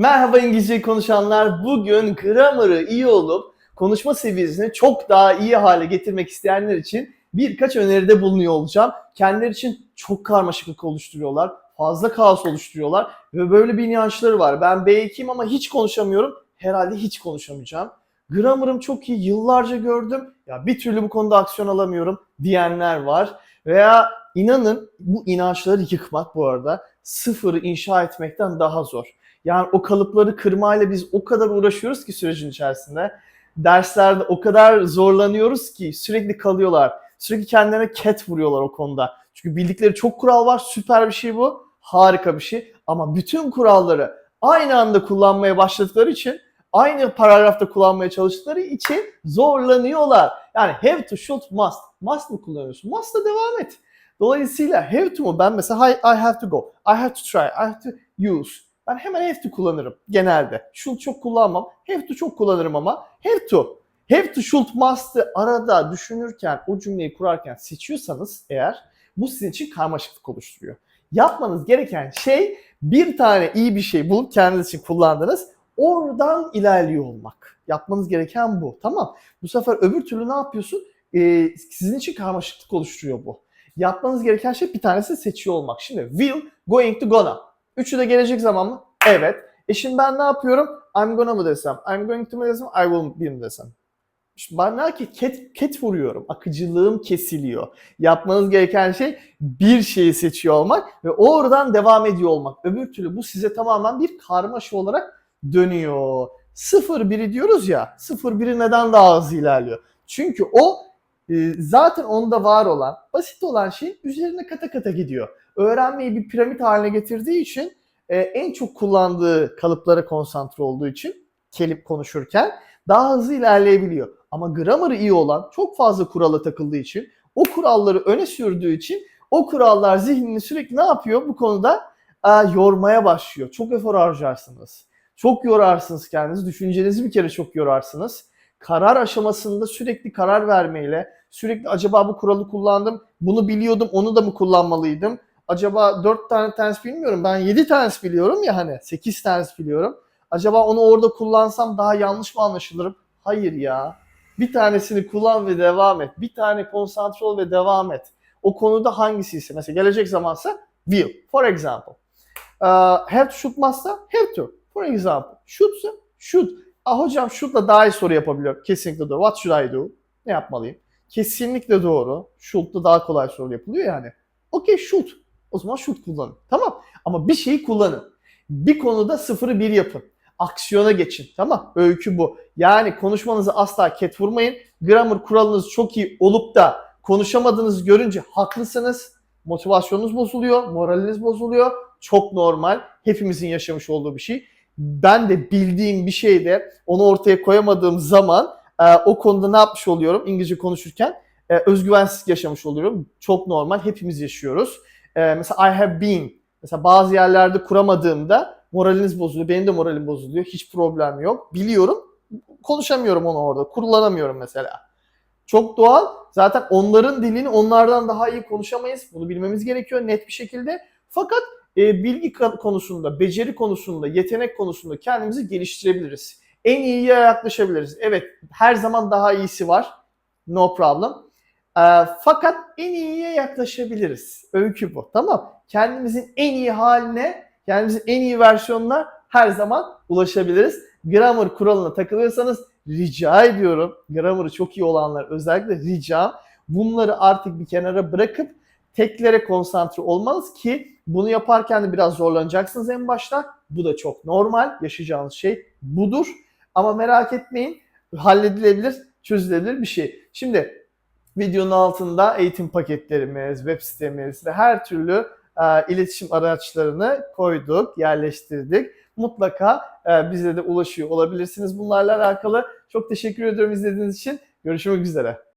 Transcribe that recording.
Merhaba İngilizce konuşanlar. Bugün grammarı iyi olup konuşma seviyesini çok daha iyi hale getirmek isteyenler için birkaç öneride bulunuyor olacağım. Kendileri için çok karmaşıklık oluşturuyorlar. Fazla kaos oluşturuyorlar ve böyle bir inançları var. Ben B2'yim ama hiç konuşamıyorum. Herhalde hiç konuşamayacağım. Grammarım çok iyi. Yıllarca gördüm. Ya bir türlü bu konuda aksiyon alamıyorum diyenler var. Veya inanın bu inançları yıkmak bu arada sıfırı inşa etmekten daha zor. Yani o kalıpları kırmayla biz o kadar uğraşıyoruz ki sürecin içerisinde. Derslerde o kadar zorlanıyoruz ki sürekli kalıyorlar. Sürekli kendilerine ket vuruyorlar o konuda. Çünkü bildikleri çok kural var. Süper bir şey bu. Harika bir şey. Ama bütün kuralları aynı anda kullanmaya başladıkları için aynı paragrafta kullanmaya çalıştıkları için zorlanıyorlar. Yani have to, should, must. Must mı kullanıyorsun? Must'la devam et. Dolayısıyla have to mu? Ben mesela I, I have to go. I have to try. I have to use. Ben hemen have to kullanırım genelde. Should çok kullanmam. Have to çok kullanırım ama have to. Have to, should, must'ı arada düşünürken, o cümleyi kurarken seçiyorsanız eğer bu sizin için karmaşıklık oluşturuyor. Yapmanız gereken şey bir tane iyi bir şey bulup kendiniz için kullandınız. Oradan ilerliyor olmak. Yapmanız gereken bu. Tamam. Bu sefer öbür türlü ne yapıyorsun? Ee, sizin için karmaşıklık oluşturuyor bu. Yapmanız gereken şey bir tanesi seçiyor olmak. Şimdi will, going to, gonna. Üçü de gelecek zaman mı? Evet. E şimdi ben ne yapıyorum? I'm gonna mı desem? I'm going to mu desem? I will be mi desem? Şimdi ben ne ki ket, ket vuruyorum. Akıcılığım kesiliyor. Yapmanız gereken şey bir şeyi seçiyor olmak ve oradan devam ediyor olmak. Öbür türlü bu size tamamen bir karmaşa olarak dönüyor. 0-1'i diyoruz ya, 0-1'i neden daha hızlı ilerliyor? Çünkü o e, zaten onda var olan, basit olan şey üzerine kata kata gidiyor. Öğrenmeyi bir piramit haline getirdiği için e, en çok kullandığı kalıplara konsantre olduğu için kelip konuşurken daha hızlı ilerleyebiliyor. Ama grammarı iyi olan çok fazla kurala takıldığı için, o kuralları öne sürdüğü için o kurallar zihnini sürekli ne yapıyor bu konuda? E, yormaya başlıyor. Çok efor harcarsınız. Çok yorarsınız kendinizi. Düşüncenizi bir kere çok yorarsınız. Karar aşamasında sürekli karar vermeyle, sürekli acaba bu kuralı kullandım, bunu biliyordum, onu da mı kullanmalıydım? Acaba 4 tane ters bilmiyorum, ben 7 ters biliyorum ya hani 8 ters biliyorum. Acaba onu orada kullansam daha yanlış mı anlaşılırım? Hayır ya. Bir tanesini kullan ve devam et. Bir tane konsantre ol ve devam et. O konuda hangisiyse. Mesela gelecek zamansa will. For example. Uh, have to should must'sa have to. For example. Should'sa should. Ah hocam should'la daha iyi soru yapabiliyor. Kesinlikle doğru. What should I do? Ne yapmalıyım? Kesinlikle doğru. Should'da daha kolay soru yapılıyor yani. Okey should. O zaman should kullanın. Tamam. Ama bir şeyi kullanın. Bir konuda sıfırı bir yapın. Aksiyona geçin. Tamam. Öykü bu. Yani konuşmanızı asla ket vurmayın. Grammar kuralınız çok iyi olup da konuşamadığınızı görünce haklısınız. Motivasyonunuz bozuluyor. Moraliniz bozuluyor. Çok normal. Hepimizin yaşamış olduğu bir şey. Ben de bildiğim bir şeyde onu ortaya koyamadığım zaman e, o konuda ne yapmış oluyorum İngilizce konuşurken? E, özgüvensizlik yaşamış oluyorum. Çok normal. Hepimiz yaşıyoruz. E, mesela I have been. Mesela bazı yerlerde kuramadığımda moraliniz bozuluyor. Benim de moralim bozuluyor. Hiç problem yok. Biliyorum. Konuşamıyorum onu orada. Kullanamıyorum mesela. Çok doğal. Zaten onların dilini onlardan daha iyi konuşamayız. Bunu bilmemiz gerekiyor net bir şekilde. Fakat e, bilgi konusunda, beceri konusunda, yetenek konusunda kendimizi geliştirebiliriz. En iyiye yaklaşabiliriz. Evet, her zaman daha iyisi var. No problem. E, fakat en iyiye yaklaşabiliriz. Öykü bu. Tamam. Kendimizin en iyi haline, kendimizin en iyi versiyonuna her zaman ulaşabiliriz. Grammar kuralına takılıyorsanız rica ediyorum. Grammar'ı çok iyi olanlar özellikle ricam bunları artık bir kenara bırakıp teklere konsantre olmanız ki bunu yaparken de biraz zorlanacaksınız en başta. Bu da çok normal. Yaşayacağınız şey budur. Ama merak etmeyin halledilebilir, çözülebilir bir şey. Şimdi videonun altında eğitim paketlerimiz, web sitemiz ve her türlü e, iletişim araçlarını koyduk, yerleştirdik. Mutlaka e, bize de ulaşıyor olabilirsiniz bunlarla alakalı. Çok teşekkür ediyorum izlediğiniz için. Görüşmek üzere.